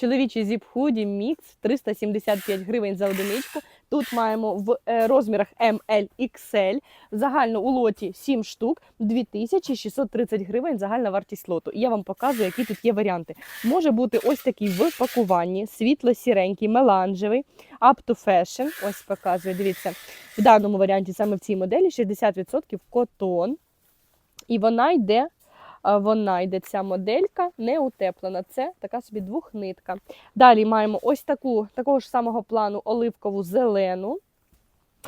Чоловічий зіп-худі мікс 375 гривень за одиничку. Тут маємо в е, розмірах ML XL. Загально у лоті 7 штук, 2630 гривень загальна вартість лоту. І я вам показую, які тут є варіанти. Може бути ось такий в пакуванні, світло-сіренький, меланжевий, up to fashion. Ось показую, дивіться. В даному варіанті, саме в цій моделі, 60% котон. І вона йде, вона йде ця моделька не утеплена. Це така собі двохнитка. Далі маємо ось таку, такого ж самого плану оливкову зелену.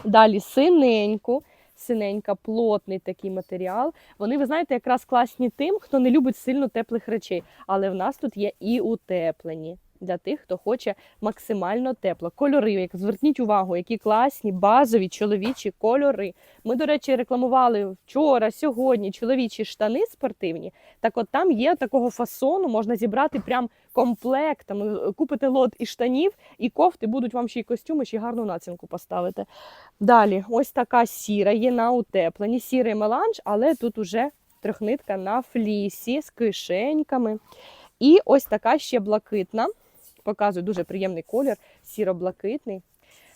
Далі синеньку. Синенька, плотний такий матеріал. Вони, ви знаєте, якраз класні тим, хто не любить сильно теплих речей. Але в нас тут є і утеплені для тих, хто хоче максимально тепло. Кольори, як зверніть увагу, які класні, базові чоловічі кольори. Ми, до речі, рекламували вчора, сьогодні чоловічі штани спортивні. Так от там є такого фасону, можна зібрати прям комплектами. Купите лот і штанів, і кофти будуть вам ще й костюми, ще й гарну націнку поставити. Далі, ось така сіра є на утепленні, сірий меланж, але тут уже трьохнитка на флісі з кишеньками. І ось така ще блакитна. Показую дуже приємний колір, сіро-блакитний.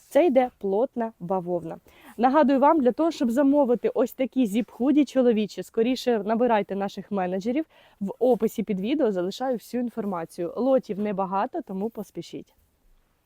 Це йде плотна бавовна. Нагадую вам, для того, щоб замовити ось такі зіп-худі чоловічі, скоріше набирайте наших менеджерів. В описі під відео залишаю всю інформацію. Лотів небагато, тому поспішіть.